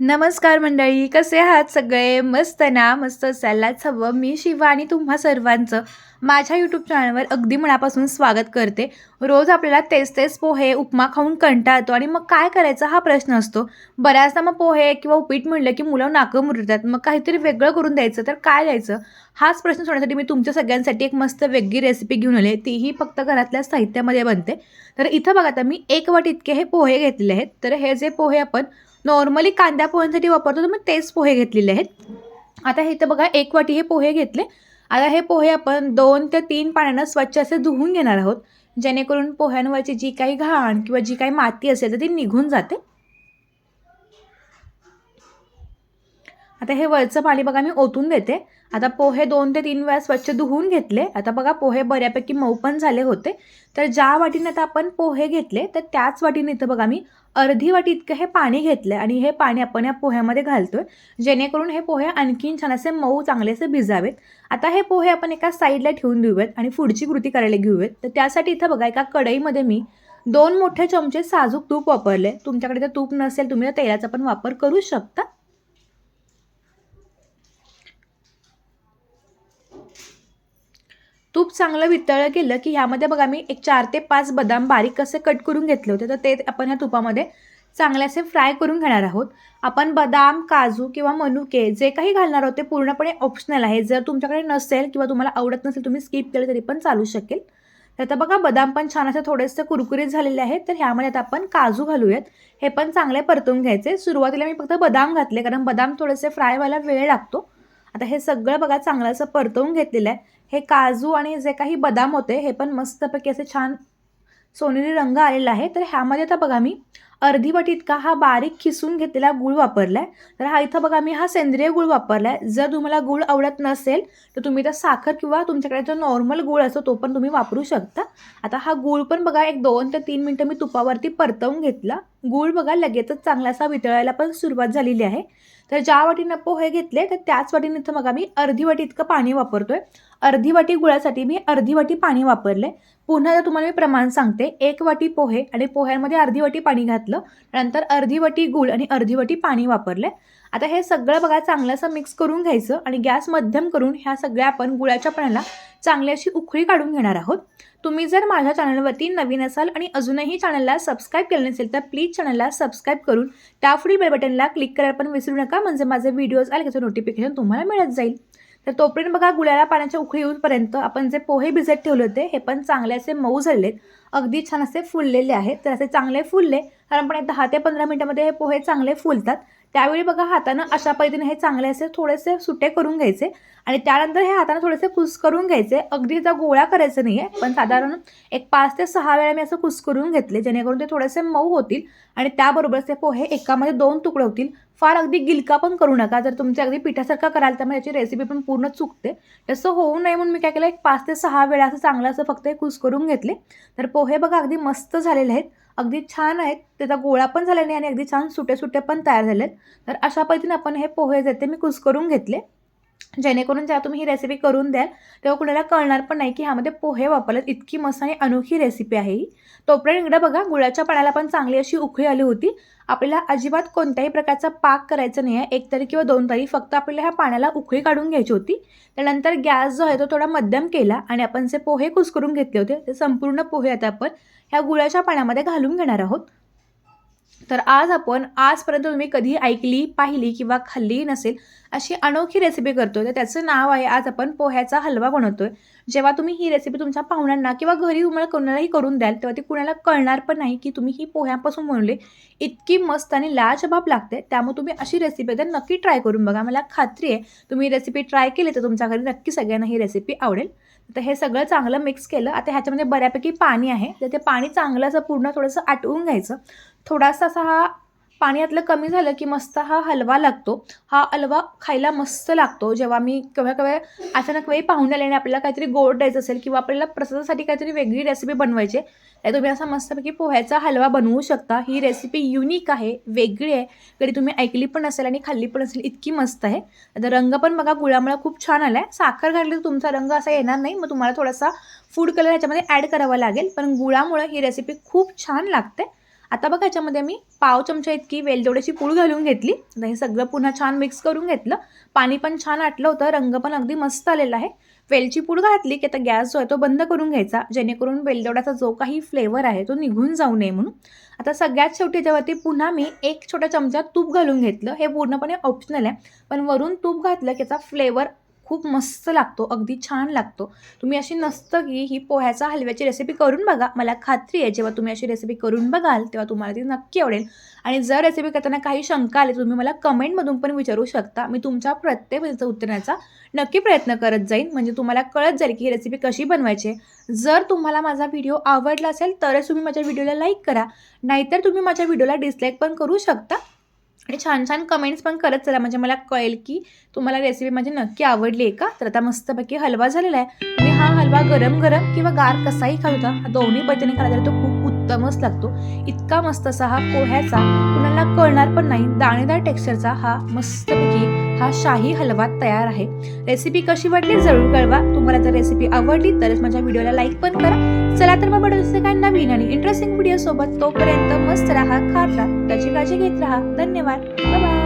नमस्कार मंडळी कसे आहात सगळे? मस्त ना? मस्त असायलाच हवं मी शिवा आणि तुम्हा सर्वांचं माझ्या यूट्यूब चॅनलवर अगदी मनापासून स्वागत करते. रोज आपल्याला तेच तेच पोहे उपमा खाऊन कंटाळतो आणि मग काय करायचा हा प्रश्न असतो. बऱ्याचदा मग पोहे किंवा उपीट म्हणलं की मुलं नाकं मुरतात मग काहीतरी वेगळं करून द्यायचं तर काय द्यायचं? हाच प्रश्न सोडण्यासाठी मी तुमच्या सगळ्यांसाठी एक मस्त वेगळी रेसिपी घेऊन आले. तीही फक्त घरातल्या साहित्यामध्ये बनते. तर इथं बघा आता मी एक वाट इतके हे पोहे घेतलेले आहेत. तर हे जे पोहे आपण नॉर्मली कांद्या पोह्यांसाठी वापरतो तर मग तेच पोहे घेतलेले आहेत. आता हे तर बघा एक वाटी हे पोहे घेतले. आता हे पोहे आपण दोन ते तीन पाण्यानं स्वच्छ असे धुवून घेणार आहोत. जेणेकरून पोह्यांवरची जी काही घाण किंवा जी काही माती असेल तर ती निघून जाते. आता हे वरचं पाणी बघा मी ओतून देते. आता पोहे दोन ते तीन वेळा स्वच्छ धुवून घेतले. आता बघा पोहे बऱ्यापैकी मऊ पण झाले होते. तर ज्या वाटीने आता आपण पोहे घेतले तर त्याच वाटीने इथं बघा मी अर्धी वाटी इतकं हे पाणी घेतलं आणि हे पाणी आपण या पोह्यामध्ये घालतोय. जेणेकरून हे पोहे आणखीन छान असे मऊ चांगलेसे भिजावेत. आता हे पोहे आपण एका साईडला ठेवून देऊयात आणि पुढची कृती करायला घेऊयात. तर त्यासाठी इथं बघा एका कढईमध्ये मी दोन मोठे चमचे साजूक तूप वापरले तुमच्याकडे जर तूप नसेल तुम्ही तेलाचा पण वापर करू शकता. तूप चांगलं वितळलं गेलं की ह्यामध्ये बघा मी एक चार ते पाच बदाम बारीक कसे कट करून घेतले होते. तर ते आपण ह्या तुपामध्ये चांगले असे फ्राय करून घेणार आहोत. आपण बदाम काजू किंवा मनुके जे काही घालणार आहोत ते पूर्णपणे ऑप्शनल आहे. जर तुमच्याकडे नसेल किंवा तुम्हाला आवडत नसेल तुम्ही स्किप केलं तरी पण चालू शकेल. तर आता बघा बदाम पण छान असे थोडेसे कुरकुरीत झालेले आहेत. तर ह्यामध्ये आता आपण काजू घालूयात. हे पण चांगले परतून घ्यायचे. सुरुवातीला मी फक्त बदाम घातले कारण बदाम थोडेसे फ्राय व्हायला वेळ लागतो. आता हे सगळं बघा चांगलं असं परतवून घेतलेलं आहे. हे काजू आणि जे काही बदाम होते हे पण मस्तपैकी असे छान सोनेरी रंग आलेला आहे तर ह्यामध्ये आता बघा मी अर्धी वाटी इतका हा बारीक खिसून घेतलेला गूळ वापरला आहे तर हा इथं बघा मी हा सेंद्रिय गूळ वापरला आहे जर तुम्हाला गूळ आवडत नसेल तर तुम्ही तर साखर किंवा तुमच्याकडे जो नॉर्मल गूळ असतो तो पण तुम्ही वापरू शकता. आता हा गूळ पण बघा एक दोन ते तीन मिनटं मी तुपावरती परतवून घेतला. गूळ बघा लगेचच चांगला असा वितळायला पण सुरुवात झालेली आहे. तर ज्या वाटीनं पोहे घेतले तर त्याच वाटीने इथं बघा मी अर्धी वाटी इतकं पाणी वापरतोय. अर्धी वाटी गुळासाठी मी अर्धी वाटी पाणी वापरले. पुन्हा जर तुम्हाला मी प्रमाण सांगते. एक वाटी पोहे आणि पोह्यांमध्ये अर्धी वाटी पाणी घातलं नंतर अर्धी वाटी गुळ आणि अर्धी वाटी पाणी वापरले. आता हे सगळं बघा चांगलं असं मिक्स करून घ्यायचं आणि गॅस मध्यम करून ह्या सगळ्या आपण गुळाच्या पाण्याला चांगली अशी उखळी काढून घेणार आहोत. तुम्ही जर माझ्या चॅनलवरती नवीन असाल आणि अजूनही चॅनलला सबस्क्राईब केलं नसेल तर प्लीज चॅनलला सबस्क्राईब करून त्यापुढील बेल बटनला क्लिक करायला पण विसरू नका. म्हणजे माझे व्हिडिओज आले त्याचं नोटिफिकेशन तुम्हाला मिळत जाईल. तर तोपर्यंत बघा गुळ्याला पाण्याच्या उखळी येऊपर्यंत आपण जे पोहे भिजत ठेवले होते हे पण चांगले असे मऊ झालेत अगदी छान असे फुललेले आहेत. तर असे चांगले फुलले. कारण पण दहा ते पंधरा मिनटामध्ये हे पोहे चांगले फुलतात. त्यावेळी बघा हातानं अशा पद्धतीने हे चांगले असे थोडेसे सुटे करून घ्यायचे आणि त्यानंतर हे हाताने थोडेसे कुस करून घ्यायचे. अगदी त्या गोळ्या करायचं नाही आहे पण साधारण एक पाच ते सहा वेळा मी असं कुस करून घेतले जेणेकरून ते थोडेसे मऊ होतील आणि त्याबरोबर ते पोहे एकामध्ये दोन तुकडे होतील. फार अगदी गिलका पण करू नका. जर तुमचे अगदी पिठासारखा कराल तर मग याची रेसिपी पण पूर्ण चुकते. तसं होऊ नये म्हणून मी काय केलं एक पाच ते सहा वेळा असं चांगलं असं फक्त कुस करून घेतले. तर पोहे बघा अगदी मस्त झालेले आहेत. अगदी छान आहेत. त्याचा गोळा पण झाला नाही आणि अगदी छान सुट्या सुट्या पण तयार झालेत. तर अशा पद्धतीने आपण हे पोहे जे ते मी कुस करून घेतले. जेणेकरून जेव्हा तुम्ही ही रेसिपी करून द्याल तेव्हा कुणाला कळणार पण नाही की ह्यामध्ये पोहे वापरलेत इतकी मस्त आणि अनोखी रेसिपी आहे ही. तोपर्यंत इकडं बघा गुळाच्या पाण्याला पण चांगली अशी उखळी आली होती. आपल्याला अजिबात कोणत्याही प्रकारचा पाक करायचा नाही आहे. एक तरी किंवा दोन तरी फक्त आपल्याला ह्या पाण्याला उखळी काढून घ्यायची होती. त्यानंतर गॅस जो आहे तो थोडा मध्यम केला आणि आपण जे पोहे कुसकरून घेतले होते ते संपूर्ण पोहे आता आपण ह्या गुळाच्या पाण्यामध्ये घालून घेणार आहोत. तर आज आपण आजपर्यंत तुम्ही कधी ऐकली पाहिली किंवा खाल्ली नसेल अशी अनोखी रेसिपी करतोय. तर त्याचं नाव आहे आज आपण पोह्याचा हलवा बनवतोय. जेव्हा तुम्ही ही रेसिपी तुमच्या पाहुण्यांना किंवा घरी तुम्हाला कोणालाही करून द्याल तेव्हा ती कुणाला कळणार पण नाही की तुम्ही ही पोह्यापासून बनवले. इतकी मस्त आणि लाजबाब लागते. त्यामुळे तुम्ही अशी रेसिपी तर नक्की ट्राय करून बघा. मला खात्री आहे तुम्ही रेसिपी ट्राय केली तर तुमच्या घरी नक्की सगळ्यांना ही रेसिपी आवडेल. तर हे सगळं चांगलं मिक्स केलं. आता ह्याच्यामध्ये बऱ्यापैकी पाणी आहे. तर ते पाणी चांगलं असं पूर्ण थोडंसं आटवून घ्यायचं. थोडासा असा हा पाण्यातलं कमी झालं की मस्त हा हलवा लागतो. हा हलवा खायला मस्त लागतो. जेव्हा मी केव्हा केव्हा अचानक वेळी पाहुणे आल्याने आपल्याला काहीतरी गोड द्यायचं असेल किंवा आपल्याला प्रसादासाठी काहीतरी वेगळी रेसिपी बनवायची तर तुम्ही असा मस्तपैकी पोह्याचा हलवा बनवू शकता. ही रेसिपी युनिक आहे वेगळी आहे. कधी तुम्ही ऐकली पण असेल आणि खाल्ली पण असेल इतकी मस्त आहे. आता रंग पण बघा गुळामुळा खूप छान आला आहे साखर घातली तर तुमचा रंग असा येणार नाही. मग तुम्हाला थोडासा फूड कलर ह्याच्यामध्ये ॲड करावा लागेल. पण गुळामुळं ही रेसिपी खूप छान लागते. आता बघा याच्यामध्ये मी पाव चमचा इतकी वेलदोड्याची पूड घालून घेतली. नाही हे सगळं पुन्हा छान मिक्स करून घेतलं. पाणी पण छान आटलं होतं. रंग पण अगदी मस्त आलेला आहे. वेलची पूड घातली की आता गॅस जो आहे तो बंद करून घ्यायचा. जेणेकरून वेलदोड्याचा जो काही फ्लेवर आहे तो निघून जाऊ नये म्हणून. आता सगळ्यात शेवटी याच्यावरती पुन्हा मी एक छोटा चमचा तूप घालून घेतलं. हे पूर्णपणे ऑप्शनल आहे. पण वरून तूप घातलं की त्याचा फ्लेवर खूप मस्त लागतो अगदी छान लागतो. तुम्ही अशी नसतं की ही पोह्याचा हलव्याची रेसिपी करून बघा. मला खात्री आहे जेव्हा तुम्ही अशी रेसिपी करून बघाल तेव्हा तुम्हाला ती नक्की आवडेल. आणि जर रेसिपी करताना काही शंका आली तुम्ही मला कमेंटमधून पण विचारू शकता. मी तुमच्या प्रत्येक वेळेचं नक्की प्रयत्न करत जाईन. म्हणजे तुम्हाला कळत जाईल की ही रेसिपी कशी बनवायची आहे. जर तुम्हाला माझा व्हिडिओ आवडला असेल तरच तुम्ही माझ्या व्हिडिओला लाईक करा. नाहीतर तुम्ही माझ्या व्हिडिओला डिसलाईक पण करू शकता. आणि छान छान कमेंट्स पण करत चला. म्हणजे मला कळेल की तुम्हाला रेसिपी माझी नक्की आवडली आहे का? तर आता मस्तपैकी हलवा झालेला आहे. तुम्ही हा हलवा गरम गरम किंवा गार कसाही खाऊ शकता. हा दोन्ही पद्धतीने खाला तर तो खूप उत्तमच लागतो. इतका मस्त असा हा पोह्याचा कुणाला कळणार पण नाही. दाणेदार टेक्स्चरचा हा मस्तपैकी हा शाही हलवा तयार आहे. रेसिपी कशी वाटली जरूर कळवा. तुम्हाला जर रेसिपी आवडली तरच माझ्या व्हिडिओला लाईक पण करा. चला तर मग बनवते काय नवीन आणि इंटरेस्टिंग व्हिडिओ सोबत तोपर्यंत मस्त राहा खात राहा त्याची काळजी घेत राहा. धन्यवाद. बाय